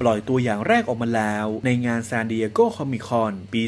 ปล่อยตัวอย่างแรกออกมาแล้ว ในงานซานดิเอโกคอมิคอนปี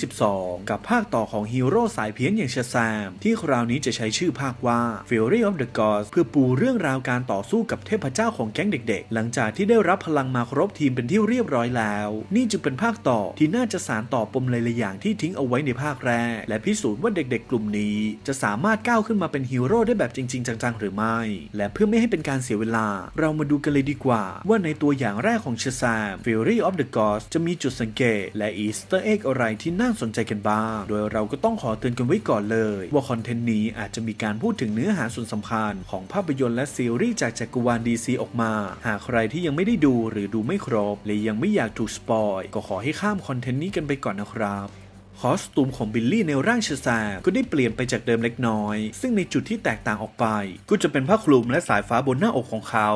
2022 กับภาคต่อของฮีโร่สายเพี้ยนอย่างชาแซมที่คราวนี้จะใช้ชื่อภาคว่า Fury of the Gods เพื่อปูเรื่องราวการต่อสู้กับเทพเจ้าของแก๊งเด็กๆ หลังจากที่ได้รับพลังมาครบทีมเป็นที่เรียบร้อยแล้ว นี่จึงเป็นภาคต่อที่น่าจะสานต่อปมหลายๆอย่างที่ทิ้งเอาไว้ในภาคแรก และพิสูจน์ว่าเด็กๆ กลุ่มนี้ จะสามารถก้าวขึ้นมาเป็นฮีโร่ได้แบบจริง ๆ จังๆ หรือไม่ และเพื่อไม่ให้เป็นการเสียเวลา เรามาดูกันเลยดีกว่า ว่าในตัวอย่างแรกของชซาม Fury of the Gods จะมีจุดสังเกต และอีสเตอร์เอ็กอะไรที่น่าสนใจกันบ้าง โดยเราก็ต้องขอเตือนกันไว้ก่อนเลย ว่าคอนเทนต์นี้อาจจะมีการพูดถึงเนื้อหาส่วนสำคัญ ของภาพยนตร์และซีรีส์จากจักรวาล DC ออกมา หากใครที่ยังไม่ได้ดูหรือดูไม่ครบหรือยังไม่อยากถูกสปอยก็ขอให้ข้ามคอนเทนต์นี้กันไปก่อนนะครับคอสตูมของบิลลี่ในร่างชาซามก็ได้เปลี่ยนไปจากเดิมเล็กน้อย ซึ่งในจุดที่แตกต่างออกไป ก็จะเป็นผ้าคลุมและสายฟ้าบนหน้าอกของเขา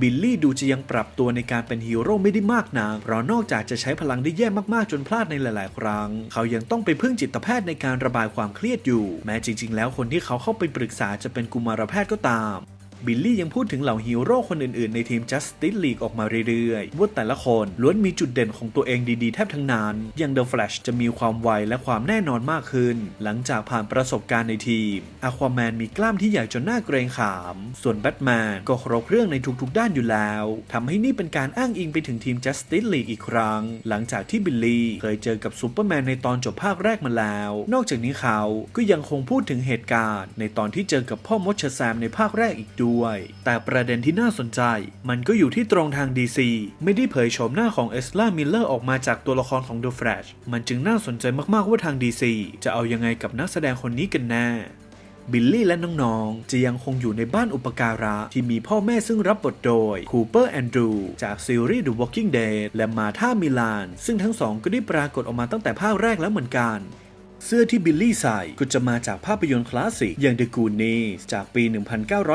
บิลลี่ดูจะยังปรับตัวในการเป็นฮีโร่ไม่ได้มากนักเพราะนอกจากจะใช้พลังได้แย่มากๆจนพลาดในหลาย ๆ ครั้ง เขายังต้องไปพึ่งจิตแพทย์ในการระบายความเครียดอยู่ แม้จริง ๆ แล้วคนที่เขาเข้าไปปรึกษาจะเป็นกุมารแพทย์ก็ตาม บิลลี่ยังพูดถึงเหล่าฮีโร่คนอื่นๆ ในทีม Justice League ออกมาเรื่อยๆ ว่าแต่ละคนล้วนมีจุดเด่นของตัวเองดีๆ แทบทั้งนั้นอย่าง The Flash จะมีความไวและความแน่นอนมากขึ้น หลังจากผ่านประสบการณ์ในทีม Aquaman มีกล้ามที่ใหญ่จนน่าเกรงขาม ส่วน Batman ก็ครบเครื่องในทุกๆ ด้านอยู่แล้วทำให้นี่เป็นการอ้างอิงไปถึงทีม Justice League อีกครั้ง หลังจากที่บิลลี่เคยเจอกับซูเปอร์แมนในตอนจบภาคแรกมาแล้ว นอกจากนี้เขาก็ยังคงพูดถึงเหตุการณ์ ในตอนที่เจอกับพ่อมดชแซมในภาคแรกอีกด้วยแต่ประเด็นที่น่าสนใจ มันก็อยู่ที่ตรงทาง DC ไม่ได้เผยโฉมหน้าของเอสลามิลเลอร์ออกมาจากตัวละครของ The Flash มันจึงน่าสนใจมากๆว่าทาง DC จะเอายังไงกับนักแสดงคนนี้กันแน่บิลลี่และน้องๆ จะยังคงอยู่ในบ้านอุปการะ ที่มีพ่อแม่ซึ่งรับบทโดยคูเปอร์แอนดรูจากซีรีส์ The Walking Dead และมาธามิลาน ซึ่งทั้งสองก็ได้ปรากฏออกมาตั้งแต่ภาคแรกแล้วเหมือนกัน เสื้อที่บิลลี่ใส่ก็จะมาจากภาพยนตร์คลาสสิกอย่าง The Goonies จากปี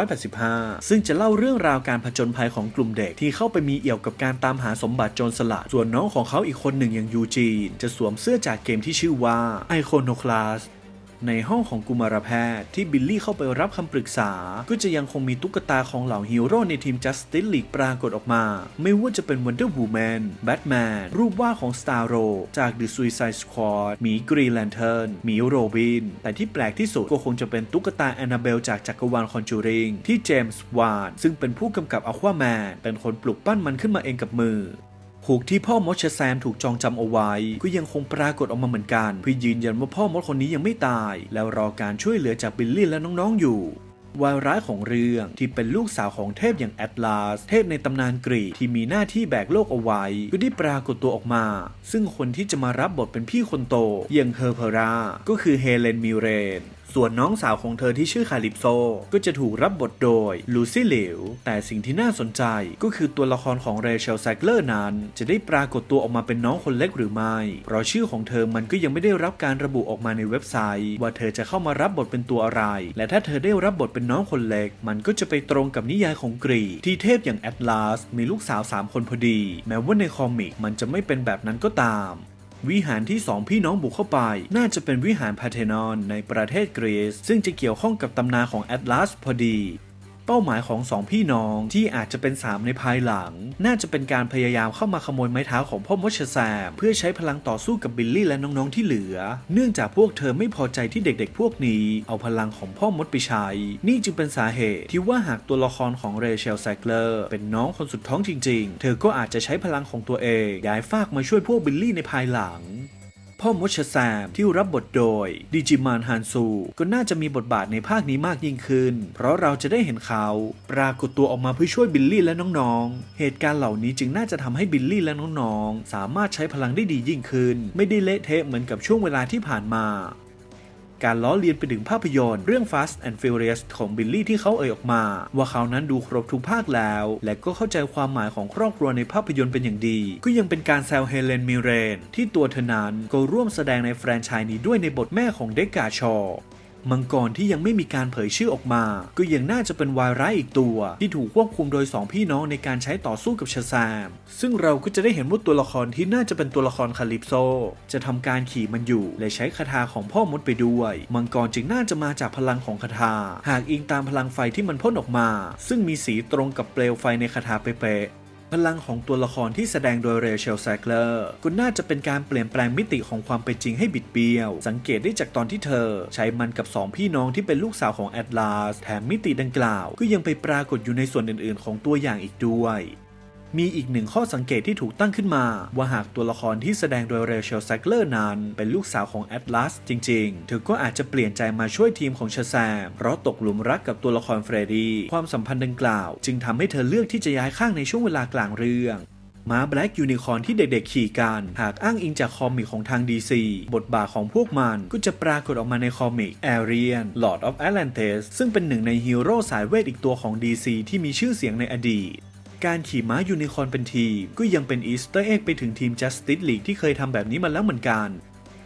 1985 ซึ่งจะเล่าเรื่องราวการผจญภัยของกลุ่มเด็กที่เข้าไปมีเอี่ยวกับการตามหาสมบัติโจรสลัด ส่วนน้องของเขาอีกคนหนึ่งอย่างยูจีน จะสวมเสื้อจากเกมที่ชื่อว่า Iconoclast ในห้องของกุมารแพทย์ที่บิลลี่เข้าไปรับคำปรึกษา ก็จะยังคงมีตุ๊กตาของเหล่าฮีโร่ในทีม Justice League ปรากฏออกมา ไม่ว่าจะเป็น Wonder Woman Batman รูปวาดของ Starro จาก The Suicide Squad หมี Green Lantern หมีโรบิน แต่ที่แปลกที่สุดก็คงจะเป็นตุ๊กตาแอนนาเบลจากจักรวาล Conjuring ที่เจมส์วานซึ่งเป็นผู้กำกับ Aquaman เป็นคนปลุกปั้นมันขึ้นมาเองกับมือ หูกที่พ่อมดชแซมถูกจองจำเอาไว้ ก็ยังคงปรากฏออกมาเหมือนกันเพื่อยืนยันว่าพ่อมดคนนี้ยังไม่ตาย แล้วรอการช่วยเหลือจากบิลลี่และน้องๆอยู่วายร้ายของเรื่องที่เป็นลูกสาวของเทพอย่างแอตลาส เทพในตำนานกรีกที่มีหน้าที่แบกโลกเอาไว้ ก็ได้ปรากฏตัวออกมา ซึ่งคนที่จะมารับบทเป็นพี่คนโตอย่างเฮอร์เพราก็คือเฮเลนมิเรน ส่วนน้องสาวของเธอที่ชื่อคาลิปโซ ก็จะถูกรับบทโดยลูซี่เหลวแต่สิ่งที่น่าสนใจก็คือตัวละครของเรเชลแซกเลอร์นั้น จะได้ปรากฏตัวออกมาเป็นน้องคนเล็กหรือไม่ เพราะชื่อของเธอมันก็ยังไม่ได้รับการระบุออกมาในเว็บไซต์ ว่าเธอจะเข้ามารับบทเป็นตัวอะไร และถ้าเธอได้รับบทเป็นน้องคนเล็ก มันก็จะไปตรงกับนิยายของกรีที่เทพอย่างแอตลาสมีลูกสาว 3 คนพอดี แม้ว่าในคอมิกมันจะไม่เป็นแบบนั้นก็ตาม วิหารที่สองพี่น้องบุกเข้าไป น่าจะเป็นวิหารพาเทนอนในประเทศกรีซซึ่งจะเกี่ยวข้องกับตำนานของแอตลาสพอดี เป้าหมายของสองพี่น้องที่อาจจะเป็นสามในภายหลัง น่าจะเป็นการพยายามเข้ามาขโมยไม้เท้าของพ่อมดชแซม เพื่อใช้พลังต่อสู้กับบิลลี่และน้องๆที่เหลือ เนื่องจากพวกเธอไม่พอใจที่เด็กๆ พวกนี้ เอาพลังของพ่อมดไปใช้ นี่จึงเป็นสาเหตุที่ว่าหากตัวละครของเรเชลแซกเลอร์เป็นน้องคนสุดท้องจริง ๆ เธอก็อาจจะใช้พลังของตัวเองย้ายฟากมาช่วยพวกบิลลี่ในภายหลัง พ่อมดชแซมที่รับบทโดยดิจิมานฮันซู ก็น่าจะมีบทบาทในภาคนี้มากยิ่งขึ้น เพราะเราจะได้เห็นเขา ปรากฏตัวออกมาเพื่อช่วยบิลลี่และน้องๆ เหตุการณ์เหล่านี้จึงน่าจะทำให้บิลลี่และน้องๆ สามารถใช้พลังได้ดียิ่งขึ้น ไม่ได้เละเทะเหมือนกับช่วงเวลาที่ผ่านมา การล้อเลียนไปถึงภาพยนตร์เรื่อง Fast and Furious ของบิลลี่ที่เขาเอ่ยออกมา ว่าเขานั้นดูครบทุกภาคแล้ว และก็เข้าใจความหมายของครอบครัวในภาพยนตร์เป็นอย่างดี ก็ยังเป็นการแซวเฮเลนมิเรนที่ตัวเธอนั้นก็ร่วมแสดงในแฟรนไชส์นี้ด้วยในบทแม่ของเด็กกาชอ มังกรที่ยังไม่มีการเผยชื่อออกมา ก็ยังน่าจะเป็นวายร้ายอีกตัว ที่ถูกควบคุมโดย 2 พี่น้องในการใช้ต่อสู้กับชาซาม ซึ่งเราก็จะได้เห็นว่าตัวละครที่น่าจะเป็นตัวละครคาลิปโซ จะทำการขี่มันอยู่ และใช้คาถาของพ่อมดไปด้วย มังกรจึงน่าจะมาจากพลังของคาถา หากอิงตามพลังไฟที่มันพ่นออกมา ซึ่งมีสีตรงกับเปลวไฟในคาถาเป๊ะ พลังของตัวละครที่แสดงโดยเรเชลแซกเลอร์ก็น่าจะเป็นการเปลี่ยนแปลงมิติของความเป็นจริงให้บิดเบี้ยว สังเกตได้จากตอนที่เธอ ใช้มันกับสองพี่น้องที่เป็นลูกสาวของแอดลาสแถมมิติดังกล่าว ก็ยังไปปรากฏอยู่ในส่วนอื่นๆ ของตัวอย่างอีกด้วย มีอีกหนึ่งข้อสังเกตที่ถูกตั้งขึ้นมา ว่าหากตัวละครที่แสดงโดยเรเชลแซกเลอร์นั้น เป็นลูกสาวของแอตลาสจริงๆ เธอก็อาจจะเปลี่ยนใจมาช่วยทีมของชาแซมเพราะตกหลุมรักกับตัวละครเฟรดดี้ความสัมพันธ์ดังกล่าว จึงทำให้เธอเลือกที่จะย้ายข้างในช่วงเวลากลางเรื่องม้าแบล็กยูนิคอร์นที่เด็กๆ ขี่กัน หากอ้างอิงจากคอมิกของทาง DC บทบาทของพวกมันก็จะปรากฏออกมาในคอมิก Arian Lord of Atlantis ซึ่งเป็นหนึ่งในฮีโร่สายเวทอีกตัวของ DC ที่มีชื่อเสียงในอดีต การขี่ม้ายูนิคอร์นเป็นทีมก็ยังเป็นอีสเตอร์เอ็กไปถึงทีม Justice League ที่เคยทำแบบนี้มาแล้วเหมือนกัน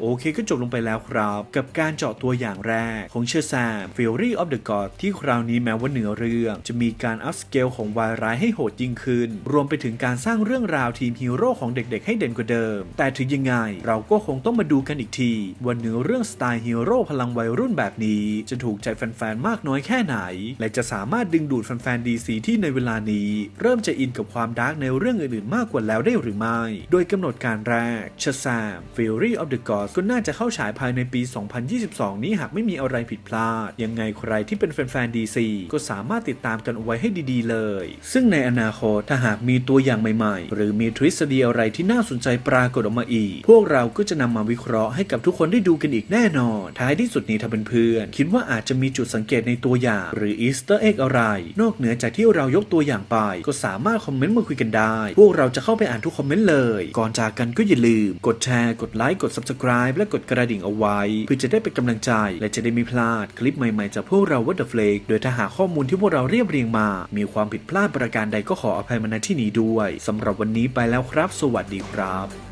โอเคก็จบลงไปแล้วครับ กับการเจาะตัวอย่างแรกของเชอร์แซม Fury of the God ที่คราวนี้แม้ว่าเหนือเรื่อง จะมีการอัพสเกลของวายร้ายให้โหดยิ่งขึ้น รวมไปถึงการสร้างเรื่องราวทีมฮีโร่ของเด็กๆให้เด่นกว่าเดิม แต่ถึงยังไง เราก็คงต้องมาดูกันอีกที ว่าเนื้อเรื่องสไตล์ฮีโร่พลังวัยรุ่นแบบนี้ จะถูกใจแฟนๆมากน้อยแค่ไหน และจะสามารถดึงดูดแฟนๆ DC ที่ในเวลานี้ เริ่มจะอินกับความดาร์กในเรื่องอื่นๆ มากกว่าแล้วได้หรือไม่ โดยกำหนดการแรกเชาซาม Fury of the Gods ก็น่าจะเข้าฉายภายในปี 2022 นี้หากไม่มีอะไรผิดพลาด ยังไงใครที่เป็นแฟนๆ DC ก็สามารถติดตามกันเอาไว้ให้ดีๆ เลย ซึ่งในอนาคตถ้าหากมีตัวอย่างใหม่ๆ หรือมีทฤษฎีอะไรที่น่าสนใจปรากฏออกมาอีก พวกเราก็จะนำมาวิเคราะห์ให้กับทุกคนได้ดูกันอีกแน่นอน ท้ายที่สุดนี้ถ้าเป็นเพื่อนๆคิดว่าอาจจะมีจุดสังเกตในตัวอย่าง หรืออีสเตอร์เอ็กอะไร นอกเหนือจากที่เรายกตัวอย่างไป ก็สามารถคอมเมนต์มาคุยกันได้ พวกเราจะเข้าไปอ่านทุกคอมเมนต์เลย ก่อนจากกันก็อย่าลืม กดแชร์ กดไลค์ กด subscribe และกดกระดิ่งเอาไว้ เพื่อจะได้เป็นกำลังใจ และจะได้ไม่พลาดคลิปใหม่ๆจากพวกเราวัตเดอร์เฟลกโดยถ้าหากข้อมูลที่พวกเราเรียบเรียงมา มีความผิดพลาดประการใดก็ขออภัยมาณที่นี้ด้วยสำหรับวันนี้ไปแล้วครับ สวัสดีครับ